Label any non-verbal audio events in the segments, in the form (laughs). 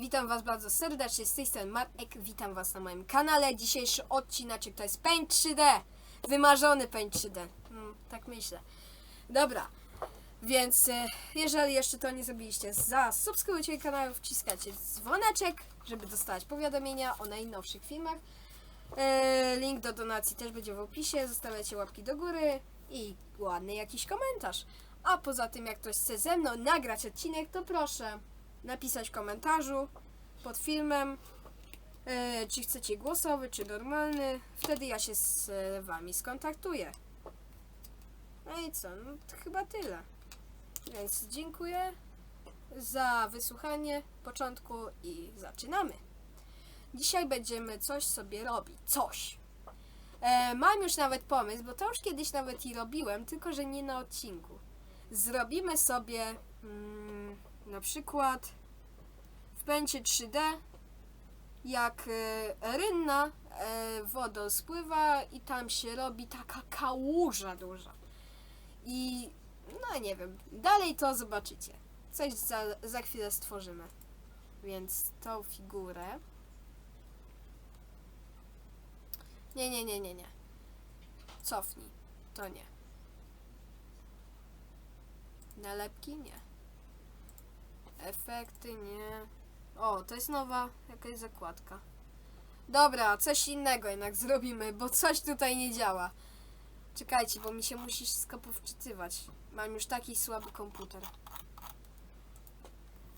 Witam Was bardzo serdecznie, z tej strony Marek, witam Was na moim kanale. Dzisiejszy odcineczek to jest Paint 3D, wymarzony Paint 3D, mm, tak myślę. Dobra, więc e, jeżeli jeszcze to nie zrobiliście, zasubskrybujcie kanał, wciskacie dzwoneczek, żeby dostawać powiadomienia o najnowszych filmach. E, link do donacji też będzie w opisie, zostawiacie łapki do góry i ładny jakiś komentarz. A poza tym, jak ktoś chce ze mną nagrać odcinek, to proszę napisać w komentarzu pod filmem, e, czy chcecie głosowy, czy normalny. Wtedy ja się z e, wami skontaktuję. No i co? No to chyba tyle. Więc dziękuję za wysłuchanie początku i zaczynamy. Dzisiaj będziemy coś sobie robić. Coś. E, mam już nawet pomysł, bo to już kiedyś nawet i robiłem, tylko że nie na odcinku. Zrobimy sobie mm, na przykład w pęcie 3D jak e, rynna e, wodą spływa i tam się robi taka kałuża duża. I no nie wiem, dalej to zobaczycie. Coś za, za chwilę stworzymy. Więc tą figurę. Nie, nie, nie, nie, nie. Cofnij. To nie. Nalepki? Nie. Efekty? Nie. O, to jest nowa jakaś zakładka. Dobra, coś innego jednak zrobimy, bo coś tutaj nie działa. Czekajcie, bo mi się musi wszystko powczytywać. Mam już taki słaby komputer.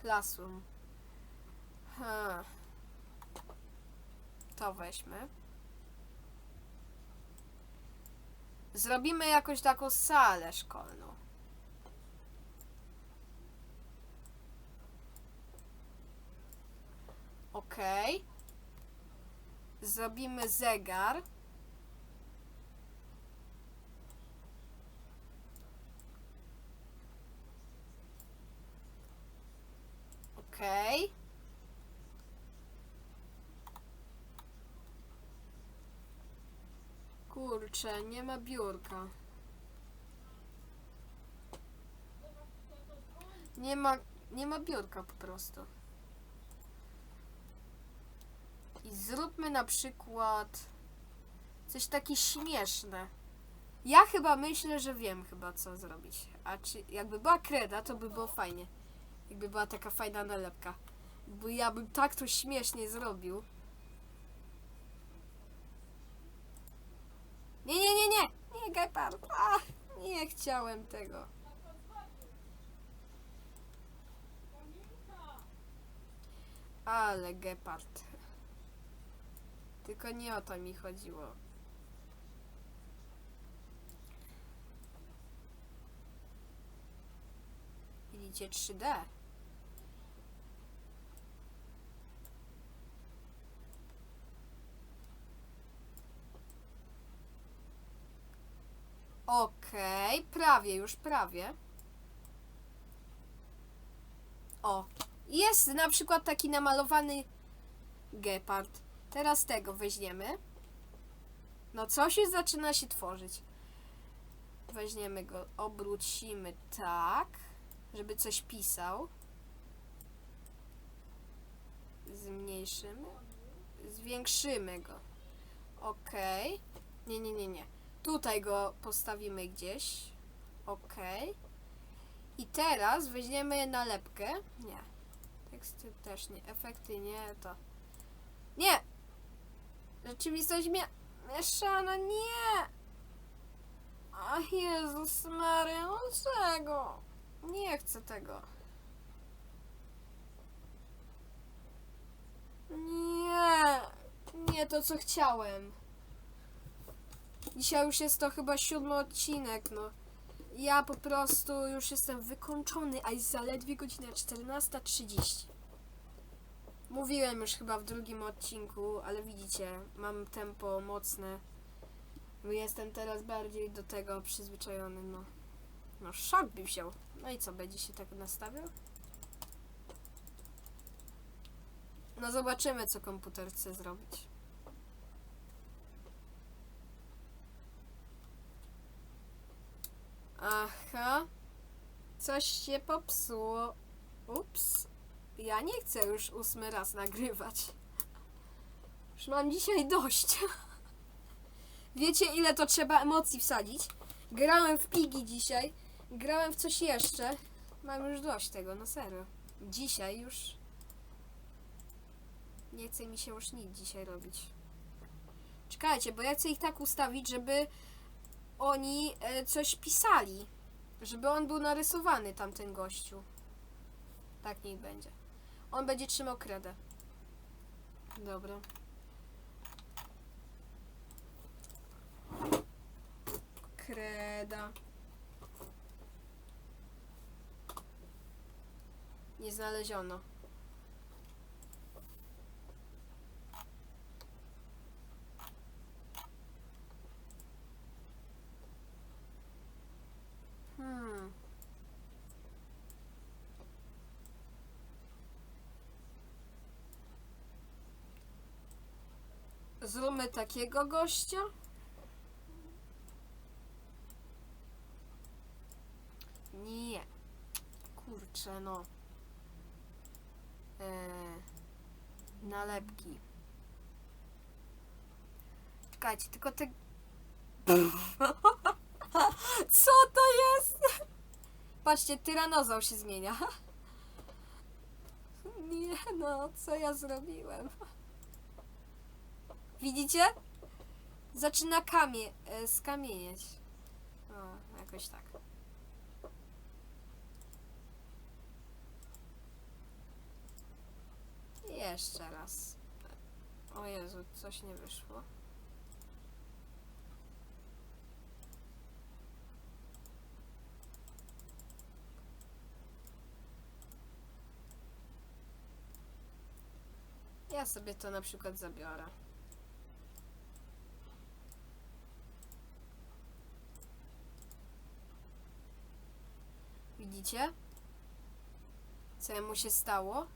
Classroom. Ha. To weźmy. Zrobimy jakąś taką salę szkolną. Ok. Zrobimy zegar. Ok. Kurczę, nie ma biurka. Nie ma, nie ma biurka po prostu. I zróbmy na przykład coś takie śmieszne. Ja chyba myślę, że wiem chyba co zrobić. A czy jakby była kreda, to by było fajnie. Jakby była taka fajna nalepka. Bo ja bym tak to śmiesznie zrobił. Nie, nie, nie, nie! Nie, Gepard! A, nie chciałem tego. Ale Gepard. Tylko nie o to mi chodziło. Widzicie 3D? Okej, prawie, już prawie. O, jest na przykład taki namalowany gepard. Teraz tego weźmiemy. No coś już zaczyna się tworzyć. Weźmiemy go, obrócimy tak, żeby coś pisał. Zmniejszymy. Zwiększymy go. Ok. Nie, nie, nie, nie. Tutaj go postawimy gdzieś. Ok. I teraz weźmiemy nalepkę. Nie. Teksty też nie. Efekty nie. To. Nie! Rzeczywistość mia mieszana. Nie! Ach Jezus Maria, dlaczego? Nie chcę tego. Nie! Nie to, co chciałem. Dzisiaj już jest to chyba siódmy odcinek, no. Ja po prostu już jestem wykończony, a jest zaledwie godzina 14.30. Mówiłem już chyba w drugim odcinku, ale widzicie, mam tempo mocne. Jestem teraz bardziej do tego przyzwyczajony, no. No szok by wziął. No i co, będzie się tak nastawiał? No zobaczymy, co komputer chce zrobić. Aha. Coś się popsuło. Ups. Ja nie chcę już ósmy raz nagrywać. Już mam dzisiaj dość. (laughs) Wiecie, ile to trzeba emocji wsadzić? Grałem w pigi dzisiaj. Grałem w coś jeszcze. Mam już dość tego, no serio. Dzisiaj już. Nie chce mi się już nic dzisiaj robić. Czekajcie, bo ja chcę ich tak ustawić, żeby oni e, coś pisali. Żeby on był narysowany, tamten gościu. Tak niech będzie. On będzie trzymał kredę. Dobra. Kreda. Nie znaleziono. Zróbmy takiego gościa. Nie. Kurczę, no. Eee, nalepki. Czekajcie, tylko te... (laughs) Co to jest? Patrzcie, tyranozaur się zmienia. (laughs) Nie no, co ja zrobiłem? Widzicie? Zaczyna kamie... e, skamienieć. O, jakoś tak. Jeszcze raz. O Jezu, coś nie wyszło. Ja sobie to na przykład zabiorę. Widzicie? Co mu się stało?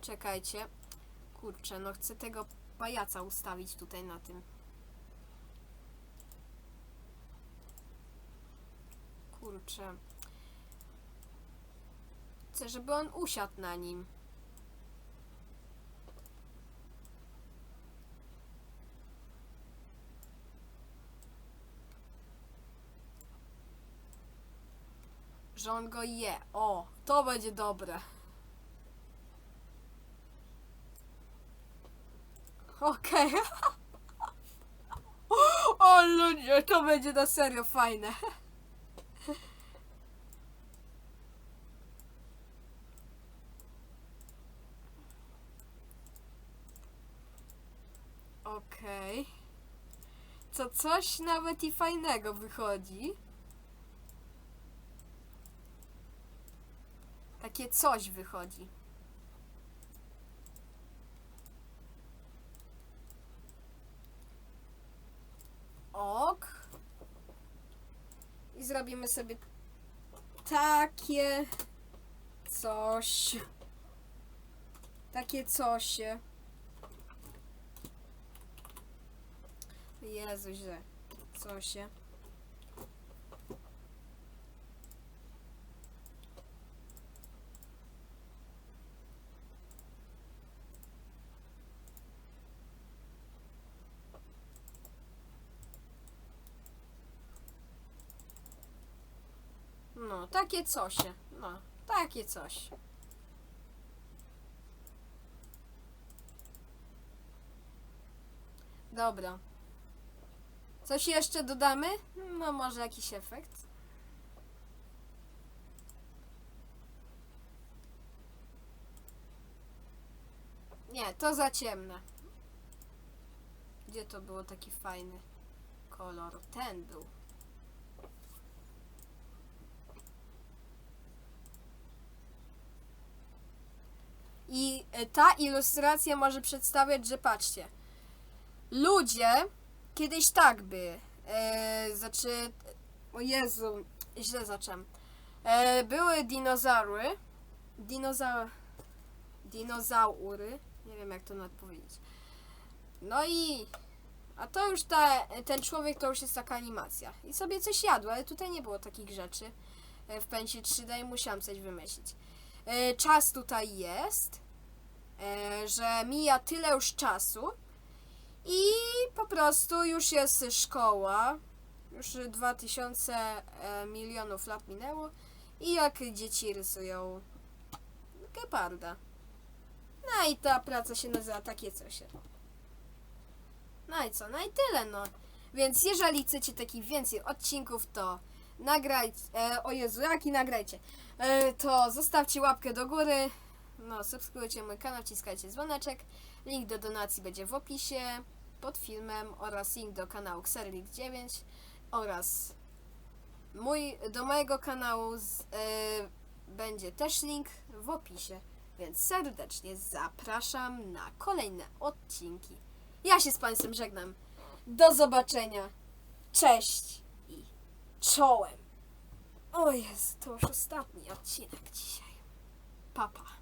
Czekajcie. Kurczę, no chcę tego pajaca ustawić tutaj na tym. Kurczę. Chcę, żeby on usiadł na nim. Że on go je. O, to będzie dobre. Okej. (laughs) O ludzie, to będzie na serio fajne. Okej. Co coś nawet i fajnego wychodzi. Takie coś wychodzi. Ok. I zrobimy sobie takie coś. Takie coś. Jezu, źle. No, takie coś. No, takie coś. Dobra. Coś jeszcze dodamy? No, może jakiś efekt. Nie, to za ciemne. Gdzie to było taki fajny kolor? Ten był. I e, ta ilustracja może przedstawiać, że patrzcie, ludzie kiedyś tak by, e, znaczy, o Jezu, źle zacząłem. E, były dinozaury, dinozaur, dinozaury, nie wiem jak to nawet powiedzieć. No i A to już ten człowiek to już jest taka animacja. I sobie coś jadł, ale tutaj nie było takich rzeczy e, w pęcie 3D i musiałam coś wymyślić. E, Czas tutaj jest, e, że mija tyle już czasu i po prostu już jest szkoła. Już 2000 e, milionów lat minęło i jak dzieci rysują geparda. No i ta praca się nazywa takie coś. No i co? No i tyle, no. Więc jeżeli chcecie takich więcej odcinków, to nagrajcie. E, o Jezu, jaki nagrajcie? E, to zostawcie łapkę do góry. No, subskrybujcie mój kanał, wciskajcie dzwoneczek. Link do donacji będzie w opisie pod filmem oraz link do kanału Xerlik 9 oraz mój, do mojego kanału z, e, będzie też link w opisie. Więc serdecznie zapraszam na kolejne odcinki. Ja się z Państwem żegnam. Do zobaczenia. Cześć czołem. O Jezu, to już ostatni odcinek dzisiaj. Papa.